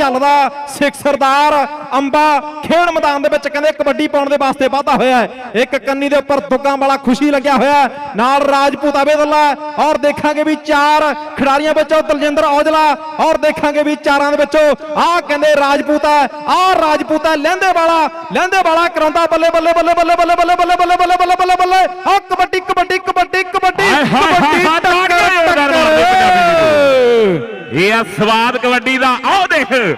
ਚੱਲਦਾ ਸਿੱਖ ਸਰਦਾਰ ਅੰਬਾ ਖੇਡ ਮੈਦਾਨ ਦੇ ਵਿੱਚ ਕਹਿੰਦੇ ਕਬੱਡੀ ਪਾਉਣ ਦੇ ਵਾਸਤੇ ਵਾਧਾ ਹੋਇਆ ਇੱਕ ਕੰਨੀ ਦੇ ਉੱਪਰ ਦੁੱਗਾਂ ਵਾਲਾ ਖੁਸ਼ੀ ਲੱਗਿਆ ਹੋਇਆ ਨਾਲ ਰਾਜਪੂਤ ਅਬੇਦੁੱਲਾ ਔਰ ਦੇਖਾਂਗੇ ਵੀ ਚਾਰ ਖਿਡਾਰੀਆਂ ਵਿੱਚੋਂ ਤਲਜਿੰਦਰ ਔਜਲਾ ਔਰ ਦੇਖਾਂਗੇ ਵੀ ਚਾਰਾਂ ਦੇ ਵਿੱਚੋਂ ਆਹ ਕਹਿੰਦੇ ਰਾਜਪੂਤ ਹੈ ਆਹ ਰਾਜਪੂਤ ਹੈ ਲਹਿੰਦੇ ਵਾਲਾ ਲਹਿੰਦੇ ਵਾਲਾ ਕਰਾਉਂਦਾ ਬੱਲੇ ਬੱਲੇ ਬੱਲੇ ਬੱਲੇ ਬੱਲੇ ਬੱਲੇ ਬੱਲੇ ਬੱਲੇ ਬੱਲੇ ਬੱਲੇ ਬੱਲੇ ਬੱਲੇ ਆਹ ਕਬੱਡੀ ਕਬੱਡੀ ਕਬੱਡੀ ਕਬੱਡੀ ਹਾਏ ਇਹ ਆ ਸਵਾਦ ਕਬੱਡੀ ਦਾ। ਆਓ ਦੇਖ।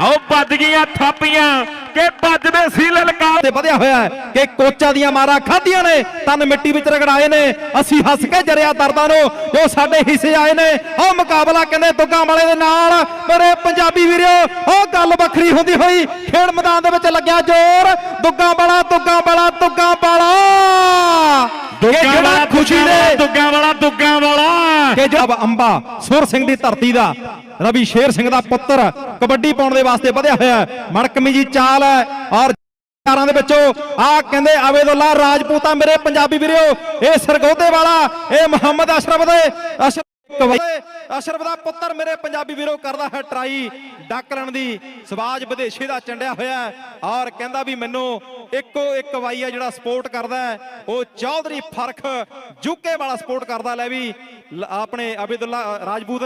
ਆਓ ਵੱਜ ਗਈਆਂ ਥਾਪੀਆਂ ਕਿ ਵੱਜਦੇ ਸੀ ਲਲਕਾਰ। ਤੇ ਵਧਿਆ ਹੋਇਆ ਹੈ ਕਿ ਕੋਚਾਂ ਦੀਆਂ ਮਾਰਾਂ ਖਾਧੀਆਂ ਨੇ, ਤਨ ਮਿੱਟੀ ਵਿੱਚ ਰਗੜਾਏ ਨੇ। ਅਸੀਂ ਹੱਸ ਕੇ ਜਰਿਆ ਦਰਦਾਂ ਨੂੰ, ਜੋ ਸਾਡੇ ਹਿੱਸੇ ਆਏ ਨੇ। ਉਹ ਮੁਕਾਬਲਾ ਕਹਿੰਦੇ ਦੁੱਗਾਂ ਵਾਲੇ ਦੇ ਨਾਲ। ਮੇਰੇ ਪੰਜਾਬੀ ਵੀਰੋ, ਉਹ ਗੱਲ ਵੱਖਰੀ ਹੁੰਦੀ ਹੋਈ, ਖੇਡ ਮੈਦਾਨ ਦੇ ਵਿੱਚ ਲੱਗਿਆ ਜ਼ੋਰ। ਦੁੱਗਾਂ ਵਾਲਾ ਦੁੱਗਾਂ ਵਾਲਾ, ਦੁੱਗਾਂ ਵਾਲਾ ਕਿ ਦੁੱਗਾ ਜਿਹੜਾ ਵਾਲਾ ਖੁਸ਼ੀ ਦੁੱਗਾ ਦੇ ਵਾਲਾ ਦੁੱਗਾ ਵਾਲਾ ਦੁੱਗਾ ਵਾਲਾ ਕਿ ਅੰਬਾ ਸੁਰ ਸਿੰਘ ਦੀ ਧਰਤੀ ਦਾ ਰਵੀ ਸ਼ੇਰ ਸਿੰਘ ਦਾ ਪੁੱਤਰ ਕਬੱਡੀ ਪਾਉਣ ਦੇ ਵਾਸਤੇ ਵਧਿਆ ਹੋਇਆ ਹੈ। ਮੜਕਮੀ ਜੀ ਚਾਲ ਹੈ ਔਰ ਚਾਰਾਂ ਦੇ ਵਿੱਚੋਂ ਆ ਕਹਿੰਦੇ ਆਵੇਦੁੱਲਾ ਰਾਜਪੂਤਾ ਮੇਰੇ ਪੰਜਾਬੀ ਵੀਰੋ, ਇਹ ਸਰਗੋਦੇ ਵਾਲਾ, ਇਹ ਮੁਹੰਮਦ ਅਸ਼ਰਫ ਦੇ ਅਸ਼ਰਫ ਦਾ ਪੁੱਤਰ ਮੇਰੇ ਪੰਜਾਬੀ ਵੀਰੋ ਕਰਦਾ ਹੈ ਟਰਾਈ, ਡੱਕ ਲੈਣ ਦੀ। ਸਵਾਜ ਵਿਦੇਸ਼ੀ ਦਾ ਚੰਡਿਆ ਹੋਇਆ ਔਰ ਕਹਿੰਦਾ ਵੀ ਮੈਨੂੰ ਇੱਕੋ ਇੱਕ ਵਾਈ ਆ ਜਿਹੜਾ ਸਪੋਰਟ ਕਰਦਾ ਹੈ। ਉਹ ਚੌਧਰੀ ਫਰਖ ਜੁਕੇ ਵਾਲਾ ਸਪੋਰਟ ਕਰਦਾ ਲੈ ਵੀ ਆਪਣੇ ਅਬੇਦੁੱਲਾ ਰਾਜਪੂਤ।